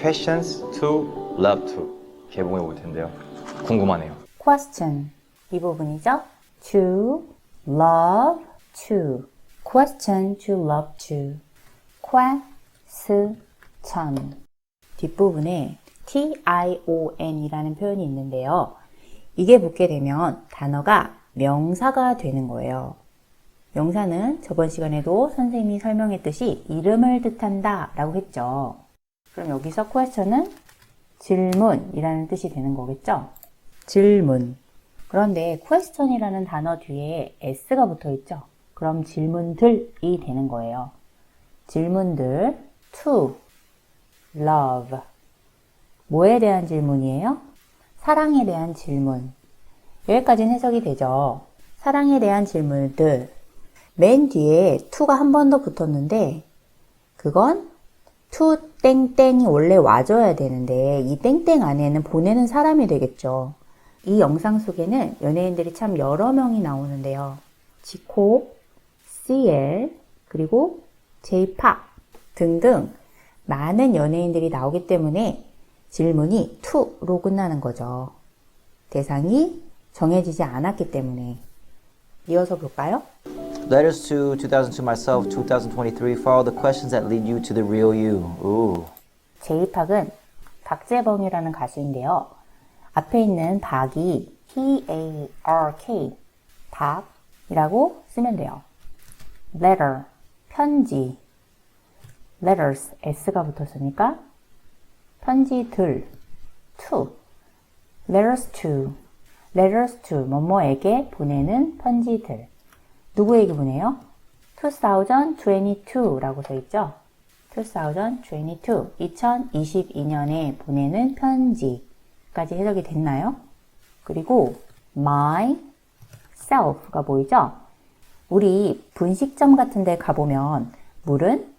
questions to love to 개봉해 볼 텐데요. 궁금하네요. question 이 부분이죠. to love to question to love to question 뒷부분에 tion이라는 표현이 있는데요. 이게 붙게 되면 단어가 명사가 되는 거예요. 명사는 저번 시간에도 선생님이 설명했듯이 이름을 뜻한다 라고 했죠. 그럼 여기서 question은 질문이라는 뜻이 되는 거겠죠? 질문. 그런데 question이라는 단어 뒤에 s가 붙어 있죠? 그럼 질문들이 되는 거예요. 질문들 to love 뭐에 대한 질문이에요? 사랑에 대한 질문. 여기까지는 해석이 되죠. 사랑에 대한 질문들. 맨 뒤에 to가 한 번 더 붙었는데 그건 to 땡땡이 원래 와줘야 되는데 이 땡땡 안에는 보내는 사람이 되겠죠. 이 영상 속에는 연예인들이 참 여러 명이 나오는데요. 지코, CL, 그리고 J-POP 등등 많은 연예인들이 나오기 때문에 질문이 to로 끝나는 거죠. 대상이 정해지지 않았기 때문에 이어서 볼까요? Letters to 2000 to myself, 2023. Follow the questions that lead you to the real you. Ooh. 제이팍은 박재범이라는 가수인데요. 앞에 있는 박이 P-A-R-K, 박이라고 쓰면 돼요. letter, 편지. letters, s가 붙었으니까 편지들, to. letters to, letters to, 뭐뭐에게 보내는 편지들. 누구에게 보내요? 2022라고 써 있죠? 2022, 2022년에 보내는 편지까지 해석이 됐나요? 그리고 my self가 보이죠? 우리 분식점 같은 데 가보면 물은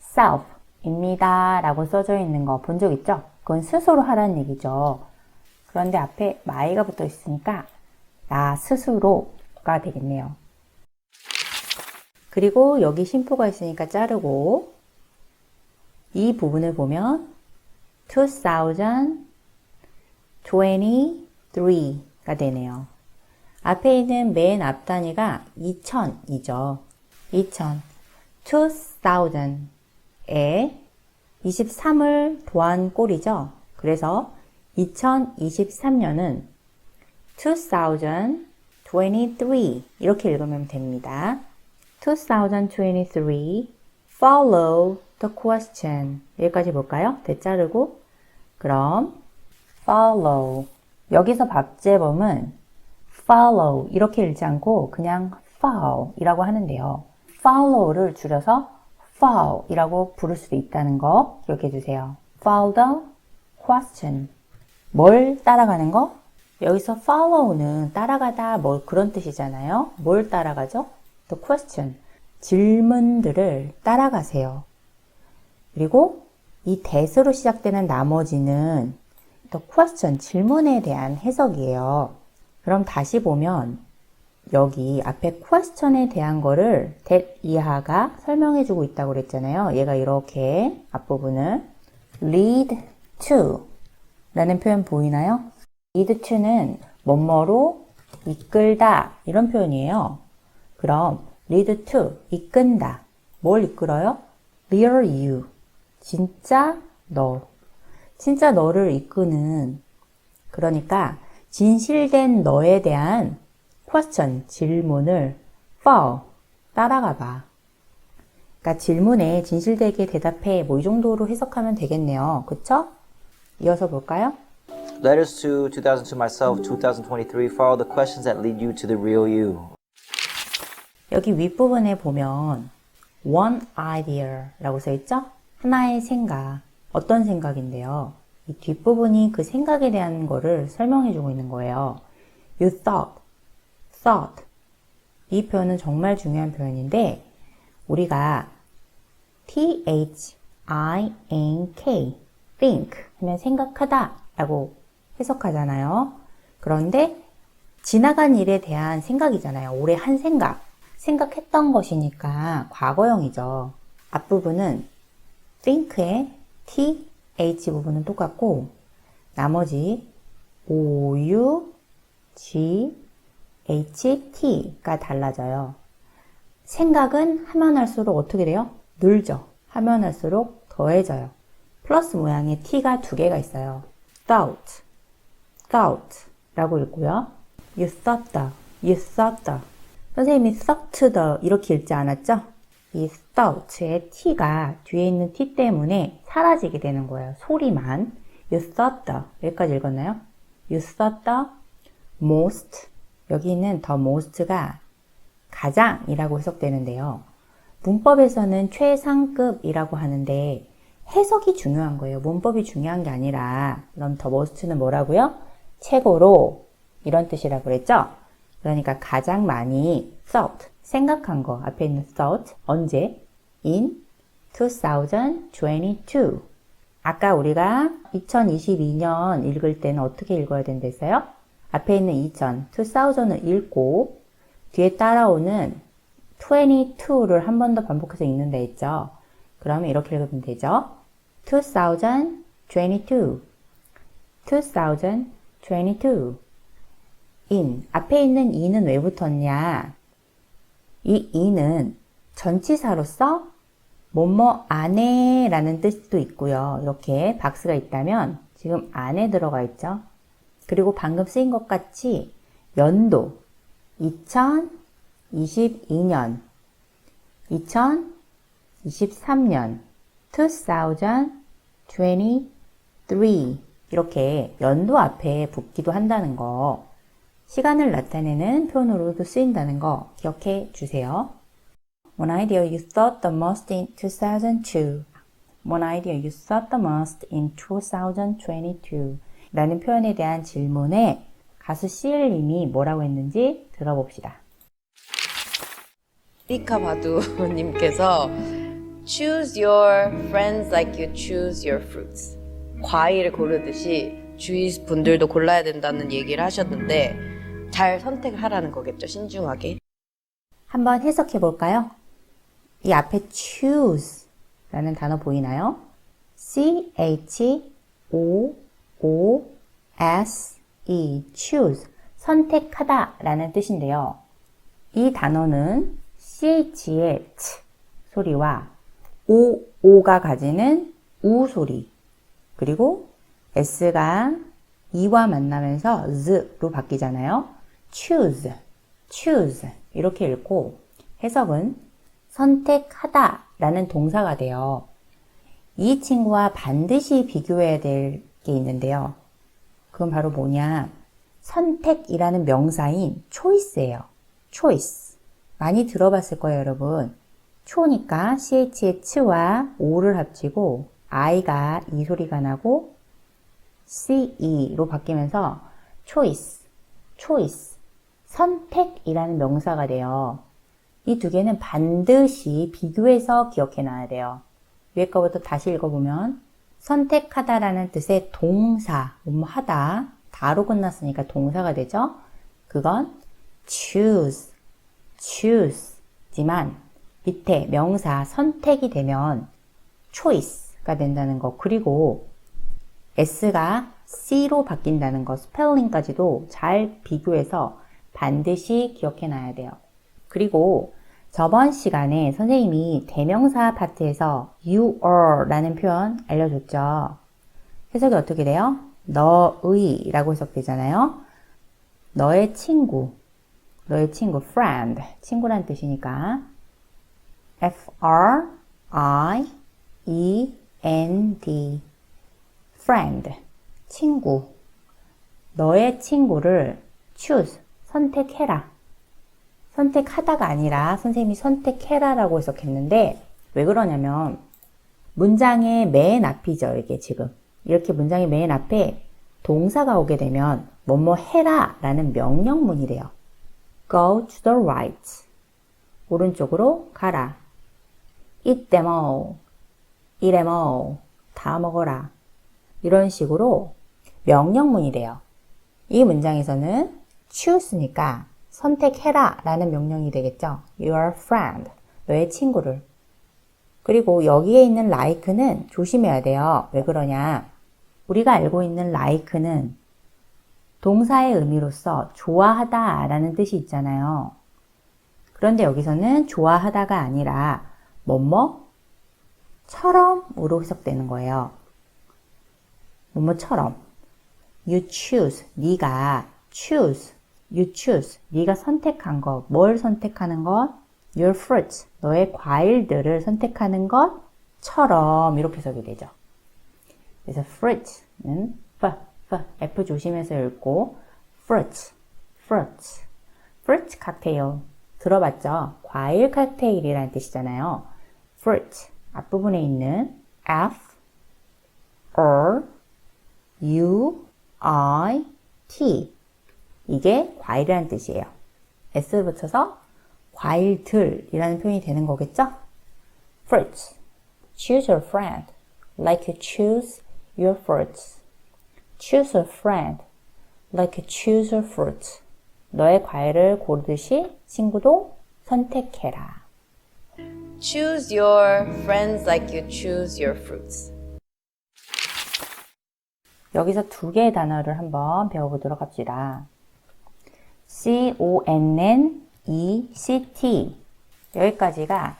self입니다 라고 써져 있는 거 본 적 있죠? 그건 스스로 하라는 얘기죠. 그런데 앞에 my가 붙어 있으니까 나 스스로가 되겠네요. 그리고 여기 심포가 있으니까 자르고 이 부분을 보면 2023가 되네요. 앞에 있는 맨 앞 단위가 2000이죠. 2000. 2000에 23을 더한 꼴이죠. 그래서 2023년은 2023 이렇게 읽으면 됩니다. 2023 follow the question 여기까지 볼까요? 되자르고 그럼 follow 여기서 박재범은 follow 이렇게 읽지 않고 그냥 follow 이라고 하는데요. follow를 줄여서 follow 이라고 부를 수도 있다는 거 기억해 주세요. follow the question 뭘 따라가는 거? 여기서 follow는 따라가다 뭐 그런 뜻이잖아요. 뭘 따라가죠? The question 질문들을 따라가세요. 그리고 이 that으로 시작되는 나머지는 the question 질문에 대한 해석이에요. 그럼 다시 보면 여기 앞에 question에 대한 거를 that 이하가 설명해 주고 있다고 그랬잖아요. 얘가 이렇게 앞부분을 lead to 라는 표현 보이나요? lead to는 뭐뭐로 이끌다 이런 표현이에요. 그럼 lead to 이끈다. 뭘 이끌어요? real you 진짜 너 진짜 너를 이끄는 그러니까 진실된 너에 대한 question 질문을 follow 따라가 봐. 그러니까 질문에 진실되게 대답해 뭐 이 정도로 해석하면 되겠네요. 그쵸? 이어서 볼까요? Letters to 2000 to myself, 2023. Follow the questions that lead you to the real you. 여기 윗부분에 보면 one idea라고 써 있죠? 하나의 생각. 어떤 생각인데요? 이 뒷부분이 그 생각에 대한 거를 설명해 주고 있는 거예요. You thought, thought. 이 표현은 정말 중요한 표현인데 우리가 T-H-I-N-K, think 하면 생각하다 라고 해석하잖아요. 그런데 지나간 일에 대한 생각이잖아요. 올해 한 생각. 생각했던 것이니까 과거형이죠. 앞부분은 think의 T, H 부분은 똑같고 나머지 O, U, G, H, T가 달라져요. 생각은 하면 할수록 어떻게 돼요? 늘죠. 하면 할수록 더해져요. 플러스 모양의 T가 두 개가 있어요. thought, thought 라고 읽고요. You thought you thought. 선생님이 thought the 이렇게 읽지 않았죠? 이 thought의 T가 뒤에 있는 T 때문에 사라지게 되는 거예요. 소리만. You thought the. 여기까지 읽었나요? You thought the most. 여기 있는 the most가 가장이라고 해석되는데요. 문법에서는 최상급이라고 하는데 해석이 중요한 거예요. 문법이 중요한 게 아니라 그럼 더 most는 뭐라고요? 최고로 이런 뜻이라고 그랬죠? 그러니까 가장 많이 thought 생각한 거 앞에 있는 thought 언제? in 2022 아까 우리가 2022년 읽을 때는 어떻게 읽어야 된댔어요? 앞에 있는 2000, 2000을 읽고 뒤에 따라오는 22를 한 번 더 반복해서 읽는다 했죠. 그러면 이렇게 읽으면 되죠. 2022 2022 in 앞에 있는 in은 왜 붙었냐? 이 in은 전치사로서 뭐뭐 안에 라는 뜻도 있고요. 이렇게 박스가 있다면 지금 안에 들어가 있죠. 그리고 방금 쓰인 것 같이 연도 2022년 2023년 2023 이렇게 연도 앞에 붙기도 한다는 거 시간을 나타내는 표현으로도 쓰인다는 거 기억해 주세요. One idea you thought the most in 2002. One idea you thought the most in 2022. 라는 표현에 대한 질문에 가수 CL님이 뭐라고 했는지 들어봅시다. 리카 바두님께서 choose your friends like you choose your fruits. 과일을 고르듯이 주위 분들도 골라야 된다는 얘기를 하셨는데 잘 선택을 하라는 거겠죠, 신중하게. 한번 해석해 볼까요? 이 앞에 choose 라는 단어 보이나요? C H O O S E choose 선택하다 라는 뜻인데요. 이 단어는 CH의 치 소리와 O, O가 가지는 우 소리 그리고 S가 E와 만나면서 Z로 바뀌잖아요. Choose, choose 이렇게 읽고 해석은 선택하다 라는 동사가 돼요. 이 친구와 반드시 비교해야 될 게 있는데요. 그건 바로 뭐냐? 선택이라는 명사인 choice예요. choice. 많이 들어봤을 거예요, 여러분. 초니까 ch의 츠와 o를 합치고 i가 이 소리가 나고 ce로 바뀌면서 choice, choice, 선택이라는 명사가 돼요. 이 두 개는 반드시 비교해서 기억해 놔야 돼요. 위에 거부터 다시 읽어보면 선택하다라는 뜻의 동사, 뭐뭐 하다, 다로 끝났으니까 동사가 되죠. 그건 choose, choose지만 밑에 명사 선택이 되면 choice가 된다는 거. 그리고 S가 C로 바뀐다는 거, 스펠링까지도 잘 비교해서 반드시 기억해 놔야 돼요. 그리고 저번 시간에 선생님이 대명사 파트에서 you are 라는 표현 알려줬죠. 해석이 어떻게 돼요? 너의 라고 해석되잖아요. 너의 친구, 너의 친구, friend, 친구란 뜻이니까 F-R-I-E-N-D friend, 친구 너의 친구를 choose, 선택해라. 선택하다가 아니라 선생님이 선택해라라고 해석했는데 왜 그러냐면 문장의 맨 앞이죠 이게 지금. 이렇게 문장의 맨 앞에 동사가 오게 되면 뭐뭐 해라 라는 명령문이 돼요. Go to the right. 오른쪽으로 가라. Eat them all. Eat them all. 다 먹어라. 이런 식으로 명령문이 돼요. 이 문장에서는 choose니까 선택해라 라는 명령이 되겠죠. Your friend, 너의 친구를. 그리고 여기에 있는 like는 조심해야 돼요. 왜 그러냐? 우리가 알고 있는 like는 동사의 의미로서 좋아하다 라는 뜻이 있잖아요. 그런데 여기서는 좋아하다가 아니라 뭐뭐 처럼으로 해석되는 거예요. 뭐뭐처럼. You choose. 네가 choose. You choose. 네가 선택한 것. 뭘 선택하는 것? Your fruits. 너의 과일들을 선택하는 것처럼 이렇게 해석이 되죠. 그래서 fruit는 f, f, f 조심해서 읽고 fruit, fruit, fruit 칵테일 들어봤죠? 과일 칵테일이라는 뜻이잖아요. fruit 앞부분에 있는 f, r, u, i, t 이게 과일이라는 뜻이에요. s를 붙여서 과일들이라는 표현이 되는 거겠죠? fruits. Choose your friend like you choose your fruits. Choose a friend like you choose your fruits. 너의 과일을 고르듯이 친구도 선택해라. Choose your friends like you choose your fruits. 여기서 두 개의 단어를 한번 배워보도록 합시다. C-O-N-N-E-C-T 여기까지가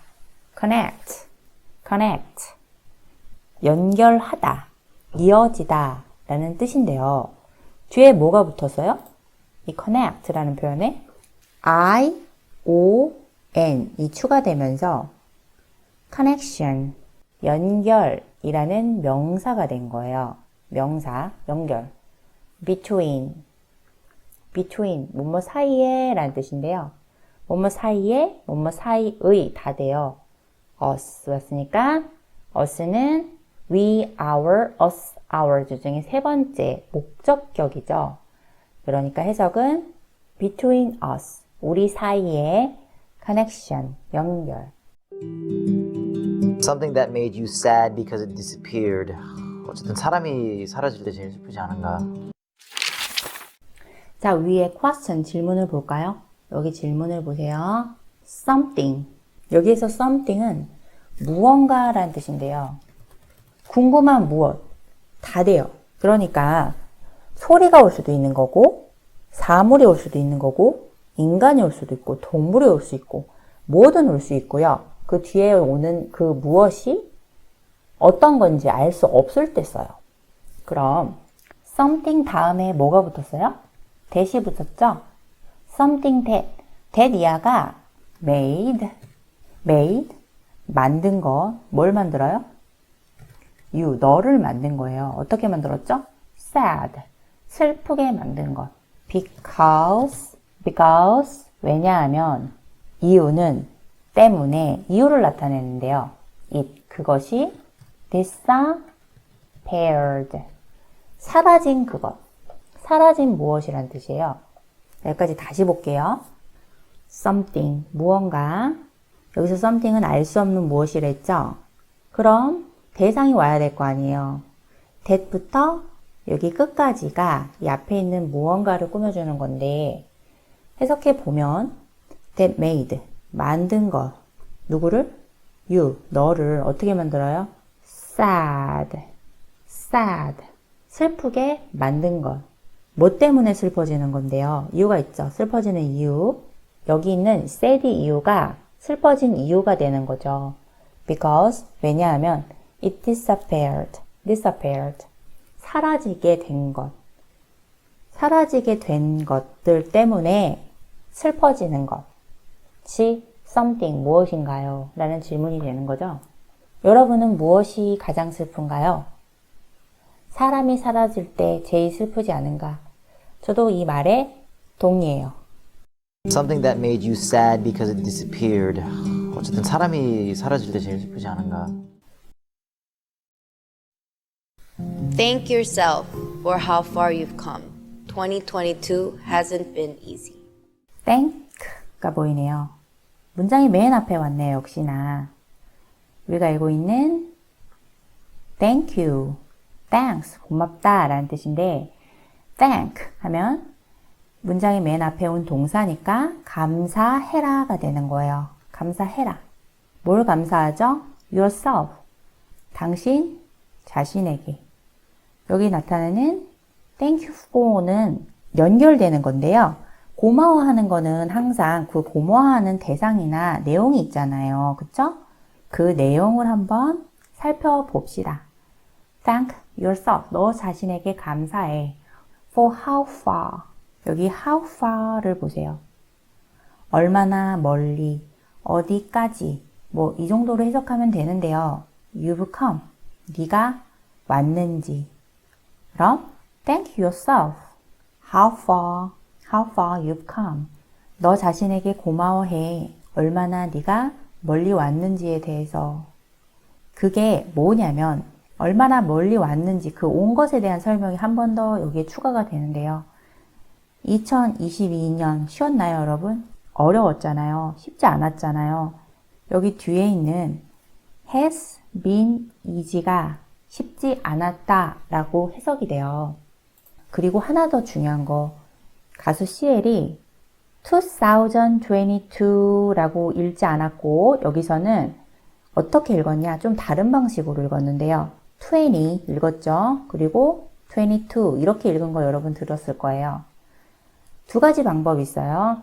connect, connect 연결하다, 이어지다 라는 뜻인데요. 뒤에 뭐가 붙었어요? 이 connect라는 표현에 I, O, N 이 추가되면서 connection, 연결이라는 명사가 된 거예요. 명사, 연결. between, between, 뭐뭐 사이에 라는 뜻인데요. 뭐뭐 사이에, 뭐뭐 사이의 다 돼요. us 왔으니까 us는 we, our, us, ours 중에 세 번째 목적격이죠. 그러니까 해석은 between us, 우리 사이에 connection, 연결. Something that made you sad because it disappeared. 어쨌든 사람이 사라질 때 제일 슬프지 않은가. 자, 위에 question 질문을 볼까요? 여기 질문을 보세요. something. 여기에서 something은 무언가라는 뜻인데요. 궁금한 무엇. 다 돼요. 그러니까 소리가 올 수도 있는 거고, 사물이 올 수도 있는 거고, 인간이 올 수도 있고, 동물이 올 수 있고, 뭐든 올 수 있고요. 그 뒤에 오는 그 무엇이 어떤 건지 알 수 없을 때 써요. 그럼 something 다음에 뭐가 붙었어요? That이 붙었죠? something that. that 이하가 made, made, 만든 거. 뭘 만들어요? you, 너를 만든 거예요. 어떻게 만들었죠? sad, 슬프게 만든 것. because, because, 왜냐하면 이유는 때문에 이유를 나타내는데요. it, 그것이 disappeared, 사라진 그것, 사라진 무엇이란 뜻이에요. 여기까지 다시 볼게요. something, 무언가. 여기서 something은 알 수 없는 무엇이랬죠? 그럼 대상이 와야 될 거 아니에요. that부터 여기 끝까지가 이 앞에 있는 무언가를 꾸며주는 건데 해석해 보면 that made, 만든 것. 누구를? you, 너를 어떻게 만들어요? sad, sad, 슬프게 만든 것. 뭐 때문에 슬퍼지는 건데요? 이유가 있죠. 슬퍼지는 이유. 여기 있는 sad 이유가 슬퍼진 이유가 되는 거죠. because, 왜냐하면 it disappeared, disappeared. 사라지게 된 것. 사라지게 된 것들 때문에 슬퍼지는 것이 something 무엇인가요? 라는 질문이 되는 거죠. 여러분은 무엇이 가장 슬픈가요? 사람이 사라질 때 제일 슬프지 않은가? 저도 이 말에 동의해요. Something that made you sad because it disappeared. 어쨌든 사람이 사라질 때 제일 슬프지 않은가. Thank yourself for how far you've come. 2022 hasn't been easy. thank가 보이네요. 문장이 맨 앞에 왔네요, 역시나. 우리가 알고 있는 thank you, thanks, 고맙다 라는 뜻인데 thank 하면 문장의 맨 앞에 온 동사니까 감사해라가 되는 거예요. 감사해라. 뭘 감사하죠? yourself. 당신 자신에게. 여기 나타나는 thank you for는 연결되는 건데요. 고마워하는 거는 항상 그 고마워하는 대상이나 내용이 있잖아요. 그쵸? 그 내용을 한번 살펴봅시다. Thank yourself. 너 자신에게 감사해. For how far. 여기 how far를 보세요. 얼마나 멀리, 어디까지, 뭐 이 정도로 해석하면 되는데요. You've come. 네가 왔는지. 그럼 thank yourself. How far, how far you've come. 너 자신에게 고마워해. 얼마나 네가 멀리 왔는지에 대해서. 그게 뭐냐면 얼마나 멀리 왔는지 그 온 것에 대한 설명이 한 번 더 여기에 추가가 되는데요. 2022년 쉬었나요, 여러분? 어려웠잖아요. 쉽지 않았잖아요. 여기 뒤에 있는 has been easy가 쉽지 않았다 라고 해석이 돼요. 그리고 하나 더 중요한 거. 가수 CL이 2022 라고 읽지 않았고, 여기서는 어떻게 읽었냐? 좀 다른 방식으로 읽었는데요. 20 읽었죠? 그리고 22 이렇게 읽은 거 여러분 들었을 거예요. 두 가지 방법이 있어요.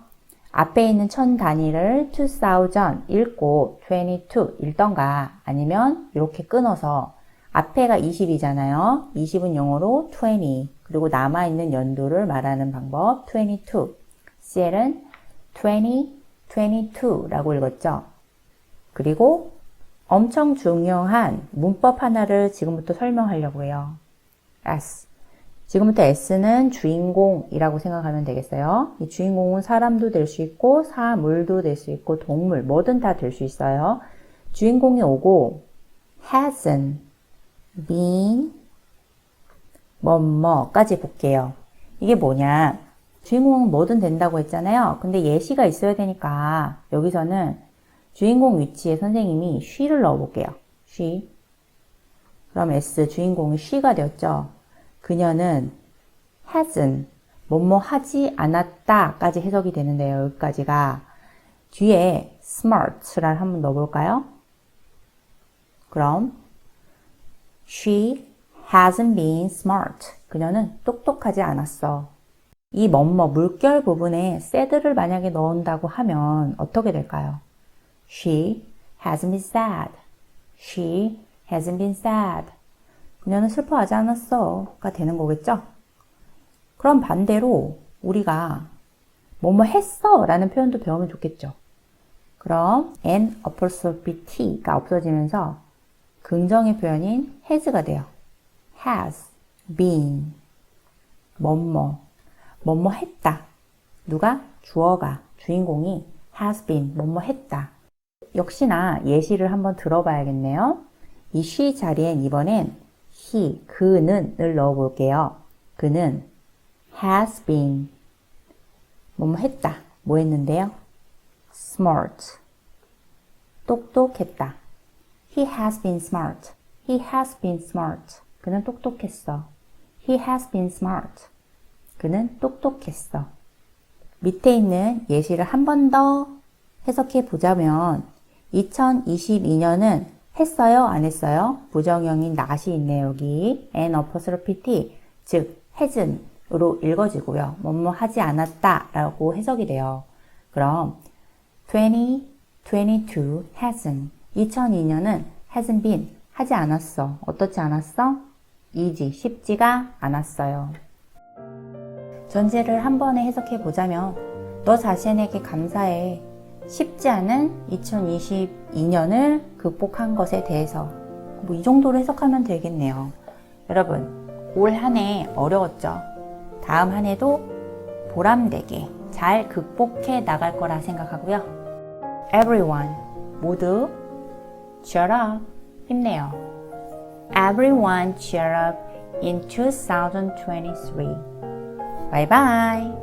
앞에 있는 천 단위를 2000 읽고 22 읽던가 아니면 이렇게 끊어서 앞에가 20이잖아요. 20은 영어로 20 그리고 남아있는 연도를 말하는 방법 22 CL은 20, 22라고 읽었죠. 그리고 엄청 중요한 문법 하나를 지금부터 설명하려고 해요. S. 지금부터 S는 주인공이라고 생각하면 되겠어요. 이 주인공은 사람도 될 수 있고, 사물도 될 수 있고, 동물, 뭐든 다 될 수 있어요. 주인공이 오고, hasn't been, 뭐뭐까지 볼게요. 이게 뭐냐. 주인공은 뭐든 된다고 했잖아요. 근데 예시가 있어야 되니까, 여기서는 주인공 위치에 선생님이 she를 넣어볼게요. she. 그럼 S 주인공이 she가 되었죠. 그녀는 hasn't 뭐뭐 하지 않았다까지 해석이 되는데요. 여기까지가 뒤에 smart를 한번 넣어볼까요? 그럼 she hasn't been smart. 그녀는 똑똑하지 않았어. 이 뭐뭐 물결 부분에 sad를 만약에 넣은다고 하면 어떻게 될까요? She hasn't been sad. She hasn't been sad. 그녀는 슬퍼하지 않았어.가 되는 거겠죠? 그럼 반대로 우리가 뭐뭐 했어 라는 표현도 배우면 좋겠죠. 그럼 an apostrophe t가 없어지면서 긍정의 표현인 has가 돼요. has been 뭐뭐 뭐뭐 했다. 누가? 주어가 주인공이 has been 뭐뭐 했다. 역시나 예시를 한번 들어봐야겠네요. 이 she 자리엔 이번엔 he, 그는을 넣어볼게요. 그는 has been 뭐뭐 했다. 뭐 했는데요? smart 똑똑했다. He has been smart. He has been smart. 그는 똑똑했어. He has been smart. 그는 똑똑했어. 밑에 있는 예시를 한 번 더 해석해 보자면 2022년은 했어요? 안 했어요? 부정형인 not이 있네요, 여기. an apostrophe t, 즉, hasn'으로 읽어지고요. 뭐뭐 하지 않았다 라고 해석이 돼요. 그럼 2022 hasn't. 2002년은 hasn't been. 하지 않았어. 어떻지 않았어? easy. 쉽지가 않았어요. 전제를 한 번에 해석해 보자면 너 자신에게 감사해. 쉽지 않은 2022년을 극복한 것에 대해서 뭐 이 정도로 해석하면 되겠네요. 여러분, 올 한 해 어려웠죠? 다음 한 해도 보람되게 잘 극복해 나갈 거라 생각하고요. Everyone, 모두 cheer up, 힘내요. Everyone cheer up in 2023. Bye bye.